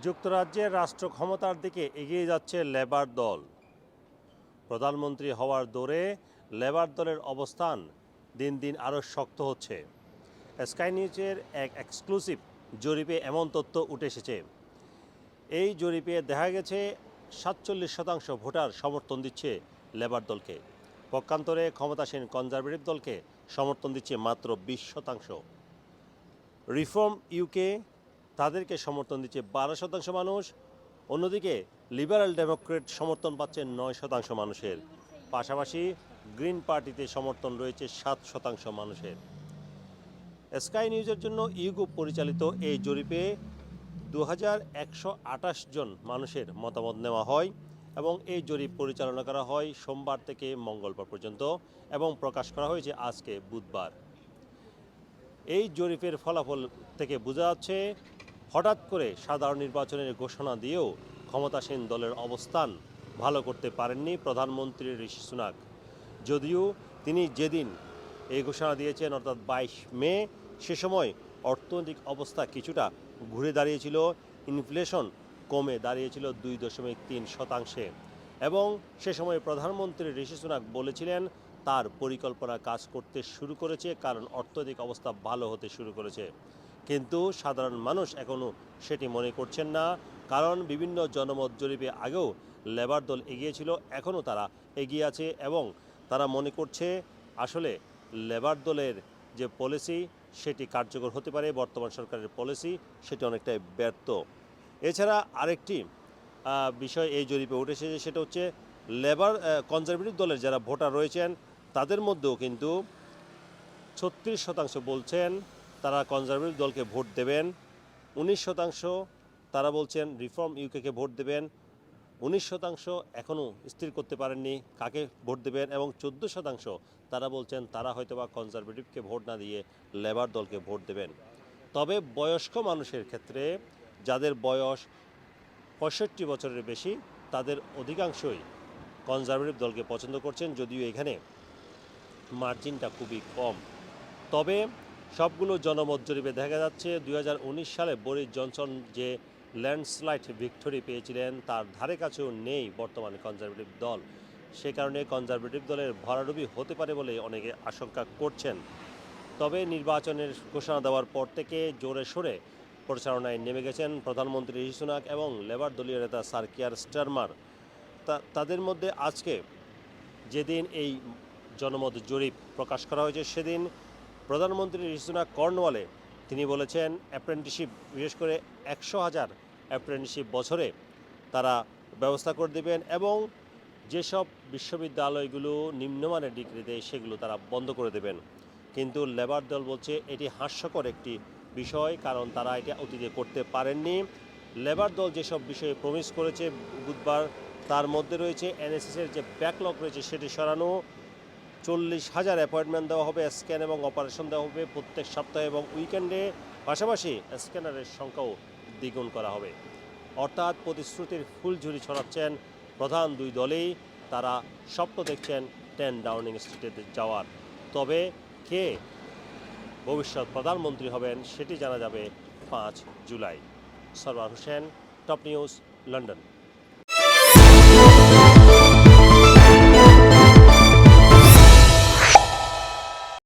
যুক্তরাজ্যের রাষ্ট্র ক্ষমতার দিকে এগিয়ে যাচ্ছে লেবার দল। প্রধানমন্ত্রী হওয়ার দৌড়ে লেবার দলের অবস্থান দিন দিন আরও শক্ত হচ্ছে। স্কাই নিউজের এক এক্সক্লুসিভ জরিপে এমন তথ্য উঠে এসেছে। এই জরিপে দেখা গেছে, সাতচল্লিশ শতাংশ ভোটার সমর্থন দিচ্ছে লেবার দলকে। পক্ষান্তরে ক্ষমতাসীন কনজারভেটিভ দলকে সমর্থন দিচ্ছে মাত্র বিশ শতাংশ। রিফর্ম ইউকে তাদেরকে সমর্থন দিচ্ছে বারো শতাংশ মানুষ, অন্যদিকে লিবারাল ডেমোক্রেট সমর্থন পাচ্ছে নয় শতাংশ মানুষের। পাশাপাশি গ্রিন পার্টিতে সমর্থন রয়েছে সাত শতাংশ মানুষের। স্কাই নিউজের জন্য ইউগুপ পরিচালিত এই জরিপে দু হাজার একশো আটাশ জন মানুষের মতামত নেওয়া হয় এবং এই জরিপ পরিচালনা করা হয় সোমবার থেকে মঙ্গলবার পর্যন্ত এবং প্রকাশ করা হয়েছে আজকে বুধবার। এই জরিপের ফলাফল থেকে বোঝা যাচ্ছে হঠাৎ করে সাধারণ নির্বাচনের ঘোষণা দিয়েও ক্ষমতাসীন দলের অবস্থান ভালো করতে পারেননি প্রধানমন্ত্রী ঋষি সুনাক। যদিও তিনি যেদিন এই ঘোষণা দিয়েছেন, অর্থাৎ বাইশ মে, সে সময় অর্থনৈতিক অবস্থা কিছুটা ঘুরে দাঁড়িয়েছিল, ইনফ্লেশন কমে দাঁড়িয়েছিল দুই দশমিক তিন শতাংশে। এবং সে সময় প্রধানমন্ত্রী ঋষি সুনাক বলেছিলেন, তার পরিকল্পনা কাজ করতে শুরু করেছে, কারণ অর্থনৈতিক অবস্থা ভালো হতে শুরু করেছে। কিন্তু সাধারণ মানুষ এখনও সেটি মনে করছেন না, কারণ বিভিন্ন জনমত জরিপে আগেও লেবার দল এগিয়েছিল এখনও তারা এগিয়ে আছে এবং তারা মনে করছে আসলে লেবার দলের যে পলিসি সেটি কার্যকর হতে পারে, বর্তমান সরকারের পলিসি সেটি অনেকটাই ব্যর্থ। এছাড়া আরেকটি বিষয় এই জরিপে উঠেছে যে সেটা হচ্ছে লেবার কনজারভেটিভ দলের যারা ভোটার রয়েছেন, তাদের মধ্যেও কিন্তু ছত্রিশ শতাংশ বলছেন তারা কনজারভেটিভ দলকে ভোট দেবেন। উনিশ শতাংশ তারা বলছেন রিফর্ম ইউকেকে ভোট দেবেন। উনিশ শতাংশ এখনও স্থির করতে পারেননি কাকে ভোট দেবেন এবং চোদ্দ শতাংশ তারা বলছেন তারা হয়তোবা কনজারভেটিভকে ভোট না দিয়ে লেবার দলকে ভোট দেবেন। তবে বয়স্ক মানুষের ক্ষেত্রে যাদের বয়স পঁয়ষট্টি বছরের বেশি, তাদের অধিকাংশই কনজারভেটিভ দলকে পছন্দ করছেন, যদিও এখানে মার্জিনটা খুবই কম। তবে সবগুলো জনমত জরিপে দেখা যাচ্ছে। দু হাজার উনিশ সালে বরিস জনসন যে ল্যান্ডস্লাইড ভিক্টোরি পেয়েছিলেন, তার ধারে কাছেও নেই বর্তমানে কনজারভেটিভ দল। সে কারণে কনজারভেটিভ দলের ভরাডুবি হতে পারে বলে অনেকে আশঙ্কা করছেন। তবে নির্বাচনের ঘোষণা দেওয়ার পর থেকে জোরে সোরে পরিচালনায় নেমে গেছেন প্রধানমন্ত্রী ঋষি সুনাক এবং লেবার দলীয় নেতা সার কিয়ার স্টারমার তাদের মধ্যে আজকে যেদিন এই জনমত জরিপ প্রকাশ করা হয়েছে, সেদিন প্রধানমন্ত্রী সুনাক কর্নওয়ালে, তিনি বলেছেন অ্যাপ্রেন্টিসশিপ বিশেষ করে একশো হাজার অ্যাপ্রেন্টিসশিপ বছরে তারা ব্যবস্থা করে দেবেন এবং যেসব বিশ্ববিদ্যালয়গুলো নিম্নমানের ডিগ্রি দেয় সেগুলো তারা বন্ধ করে দেবেন। কিন্তু লেবার দল বলছে, এটি হাস্যকর একটি বিষয়, কারণ তারা এটা অতীতে করতে পারেননি। লেবার দল যেসব বিষয়ে প্রমিস করেছে, বুধবার তার মধ্যে রয়েছে, এনএসএসের যে ব্যাকলগ রয়েছে, সেটি সরানো। চল্লিশ হাজার অ্যাপয়েন্টমেন্ট দেওয়া হবে স্ক্যান এবং অপারেশন দেওয়া হবে প্রত্যেক সপ্তাহে এবং উইকেন্ডে পাশাপাশি স্ক্যানারের সংখ্যাও দ্বিগুণ করা হবে। অর্থাৎ প্রতিশ্রুতির ফুলঝুরি ছড়াচ্ছেন প্রধান দুই দলেই। তারা স্বপ্ন দেখছেন টেন ডাউনিং স্ট্রিটে যাওয়ার। তবে কে ভবিষ্যৎ প্রধানমন্ত্রী হবেন সেটি জানা যাবে পাঁচ July. Sarwar Hossain top news London